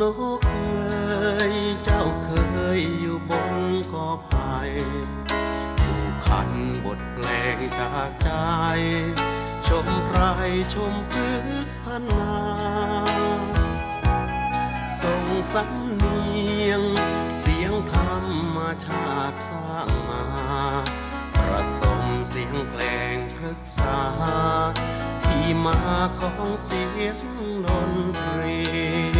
นกเอยเจ้าเคยอยู่บนกอไผ่ผู้ขันบทเพลงจากใจ ชมไพรชมพึกพันนาส่งสำเนียง เสียงธรรมชาติสร้างมาประสมเสียงเพลงพฤกษา ที่มาของเสียงดนตรี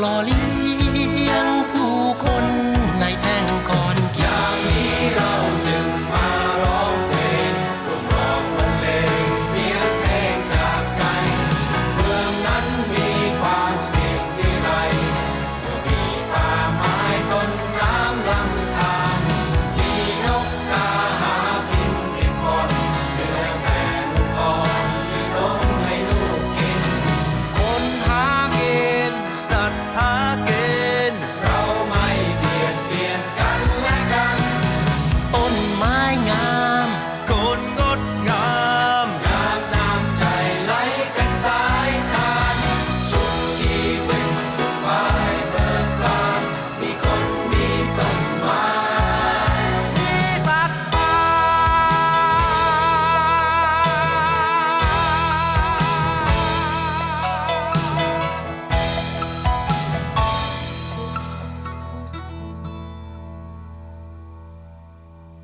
หล่อเลี้ยง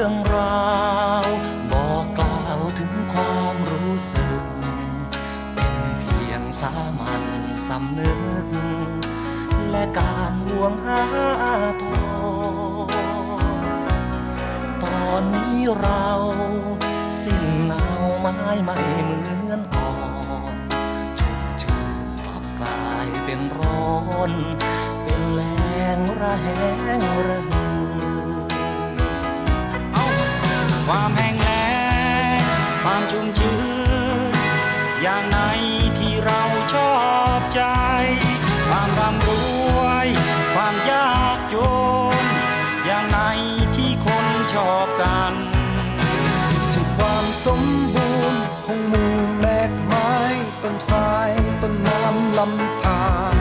รื่องราว บอกกล่าวถึงความรู้สึก เป็นเพียงสามัญสำนึก และการห่วงหาทรตอนนี้เราสิ้นเงาไม้ไม่เหมือนก่อนชุ่มชื่นกลับกลายเป็นร้อน เป็นแรงระแหงระหื ความแห้งแล้งความชุ่มชื้น อย่างไหนที่เราชอบใจ ความร่ำรวย ความยากจน อย่างไหนที่คนชอบกันถึงความสมบูรณ์ของมู่แมกไม้ต้นสายต้นน้ำลำธาร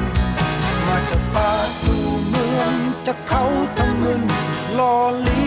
มาจากป่าสู่เมืองจากเขาทำมึนลอลี